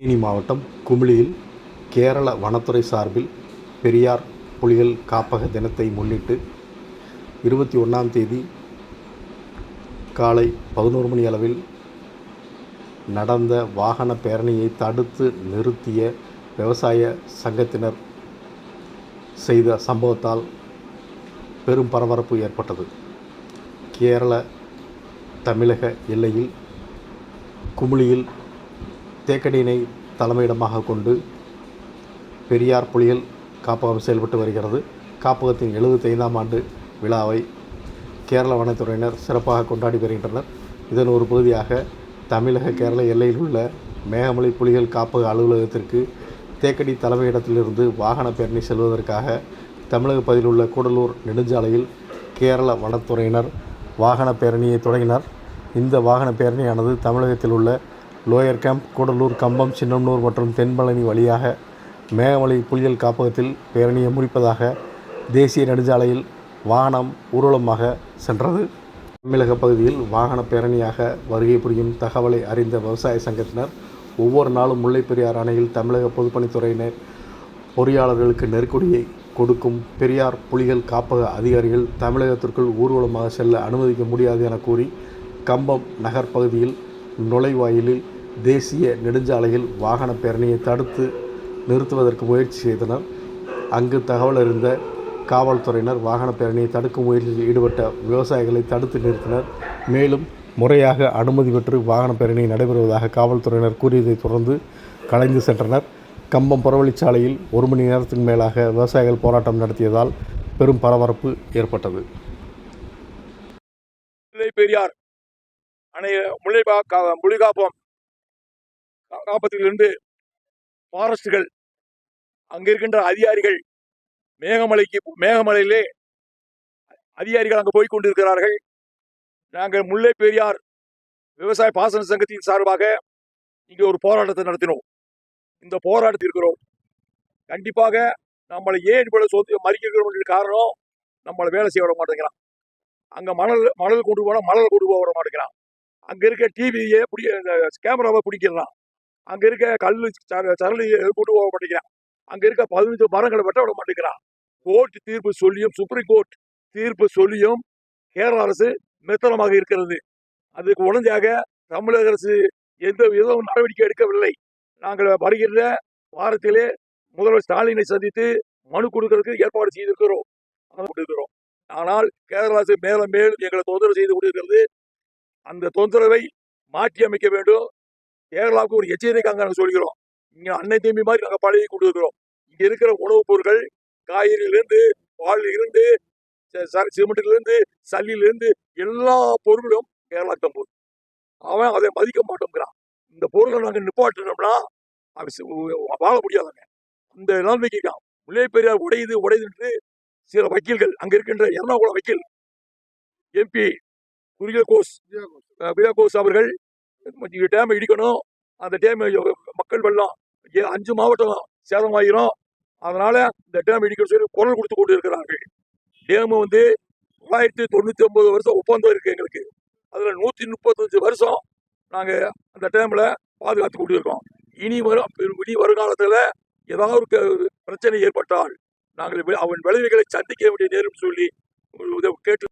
தேனி மாவட்டம் குமிளியில் கேரள வனத்துறை சார்பில் பெரியார் புலிகள் காப்பக தினத்தை முன்னிட்டு இருபத்தி ஒன்றாம் தேதி காலை பதினோரு மணி அளவில் நடந்த வாகன பேரணியை தடுத்து நிறுத்திய விவசாய சங்கத்தினர் செய்த சம்பவத்தால் பெரும் பரபரப்பு ஏற்பட்டது. கேரள தமிழக எல்லையில் குமிளியில் தேக்கடியினை தலைமையிடமாக கொண்டு பெரியார் புலிகள் காப்பகம் செயல்பட்டு வருகிறது. காப்பகத்தின் எழுபத்தைந்தாம் ஆண்டு விழாவை கேரள வனத்துறையினர் சிறப்பாக கொண்டாடி வருகின்றனர். இதன் ஒரு பகுதியாக தமிழக கேரள எல்லையில் உள்ள மேகமலை புலிகள் காப்பக அலுவலகத்திற்கு தேக்கடி தலைமையிடத்திலிருந்து வாகன பேரணி செல்வதற்காக தமிழக பகுதியில் உள்ள கூடலூர் நெடுஞ்சாலையில் கேரள வனத்துறையினர் வாகன பேரணியை தொடங்கினர். இந்த வாகன பேரணியானது தமிழகத்தில் உள்ள லோயர் கேம்ப் கூடலூர் கம்பம் சின்னம்னூர் மற்றும் தென்பழனி வழியாக மேகமலை புலிகள் காப்பகத்தில் பேரணியை முடிப்பதாக தேசிய நெடுஞ்சாலையில் வாகனம் ஊர்வலமாக சென்றது. தமிழக பகுதியில் வாகன பேரணியாக வருகை புரியும் தகவலை அறிந்த விவசாய சங்கத்தினர் ஒவ்வொரு நாளும் முல்லைப்பெரியார் அணையில் தமிழக பொதுப்பணித்துறையினர் பொறியாளர்களுக்கு நெருக்கடியை கொடுக்கும் பெரியார் புலிகள் காப்பக அதிகாரிகள் தமிழகத்திற்குள் ஊர்வலமாக செல்ல அனுமதிக்க முடியாது என கூறி கம்பம் நகர் பகுதியில் நுழைவாயிலில் தேசிய நெடுஞ்சாலையில் வாகன பேரணியை தடுத்து நிறுத்துவதற்கு முயற்சி செய்தனர். அங்கு தகவல் அறிந்த காவல்துறையினர் வாகன பேரணியை தடுக்கும் முயற்சியில் ஈடுபட்ட விவசாயிகளை தடுத்து நிறுத்தினர். மேலும் முறையாக அனுமதி பெற்று வாகன பேரணி நடைபெறுவதாக காவல்துறையினர் கூறியதைத் தொடர்ந்து கலைந்து சென்றனர். கம்பம் புறவழிச்சாலையில் ஒரு மணி நேரத்துக்கு மேலாக விவசாயிகள் போராட்டம் நடத்தியதால் பெரும் பரபரப்பு ஏற்பட்டது. பெரியார் அணை முல்லைபா கா- முள்ளிகாப்பம் காப்பத்திலிருந்து ஃபாரஸ்டுகள் அங்கே இருக்கின்ற அதிகாரிகள் மேகமலைக்கு மேகமலையிலே அதிகாரிகள் அங்கே போய் கொண்டிருக்கிறார்கள். நாங்கள் முல்லை பெரியார் விவசாய பாசன சங்கத்தின் சார்பாக இங்கே ஒரு போராட்டத்தை நடத்தினோம். இந்த போராட்டத்தில் இருக்கிறோம் கண்டிப்பாக நம்மளை ஏன் இவ்வளவு சொத்து மறிக்கிறோம் காரணம் நம்மளை வேலை செய்ய விட மாட்டேங்கிறான். அங்கே மணல் மணல் கொண்டு போனால் மணல் கொண்டு போக விட மாட்டேங்கிறான். அங்கே இருக்க டிவியே பிடி கேமராவை பிடிக்கிறான் அங்கே இருக்க கல் சரளியை கொண்டு போக மாட்டேங்கிறான். அங்கே இருக்க பதினஞ்சு மரங்களை வெட்ட விட மாட்டேங்கிறான். கோர்ட் தீர்ப்பு சொல்லியும் சுப்ரீம் கோர்ட் தீர்ப்பு சொல்லியும் கேரள அரசு மெத்தனமாக இருக்கிறது. அதுக்கு உடனடியாக தமிழக அரசு எந்த விதமும் நடவடிக்கை எடுக்கவில்லை. நாங்கள் வருகின்ற வாரத்திலே முதல்வர் ஸ்டாலினை சந்தித்து மனு கொடுக்கறதுக்கு ஏற்பாடு செய்திருக்கிறோம். அதை ஆனால் கேரள அரசு மேலும் மேலும் எங்களை தொந்தரவு செய்து கொண்டிருக்கிறது. அந்த தொந்தரவை மாற்றி அமைக்க வேண்டும். கேரளாவுக்கு ஒரு எச்சரிக்கை நாங்கள் சொல்கிறோம் இங்கே அன்னை தம்பி மாதிரி நாங்கள் பழகி கொண்டிருக்கிறோம் இங்கே இருக்கிற உணவுப் பொருட்கள் காய்கறியிலிருந்து பாலிலிருந்து சிமெண்ட்லேருந்து சிமெண்ட்ல எல்லா பொருளும் கேரளாக்கு தான் போகுது. அவன் அதை மதிக்க மாட்டோங்கிறான். இந்த பொருளை நாங்கள் நிப்பாட்டினோம்னா அவன் வாழ முடியாதாங்க. அந்த நிலைமைக்கு இருக்கான். முல்லை பெரியார் உடையுது உடையுதுன்ட்டு சில வக்கீல்கள் அங்கே இருக்கின்ற எர்ணாகுளம் வக்கீல் எம்பி குரிய கோஸ் வியா கோஸ் அவர்கள் டேமை இடிக்கணும். அந்த டேம் மக்கள் வெள்ளம். ஏ- அஞ்சு மாவட்டம் சேதமாயிரும் அதனால இந்த டேம் இடிக்கணும் சொல்லி குரல் கொடுத்து கொண்டு இருக்கிறார்கள் டேம் வந்து தொள்ளாயிரத்தி தொண்ணூத்தி ஒன்பது வருஷம் ஒப்பந்தம் இருக்கு எங்களுக்கு. அதுல நூத்தி முப்பத்தஞ்சு வருஷம் நாங்க அந்த டேம்ல பாதுகாத்து கொண்டு இருக்கோம் இனி வரும் இனி வருங்காலத்துல ஏதாவது ஒரு பிரச்சனை ஏற்பட்டால் நாங்கள் அவன் விளைவுகளை சந்திக்க வேண்டிய நேரம் சொல்லி கேட்டு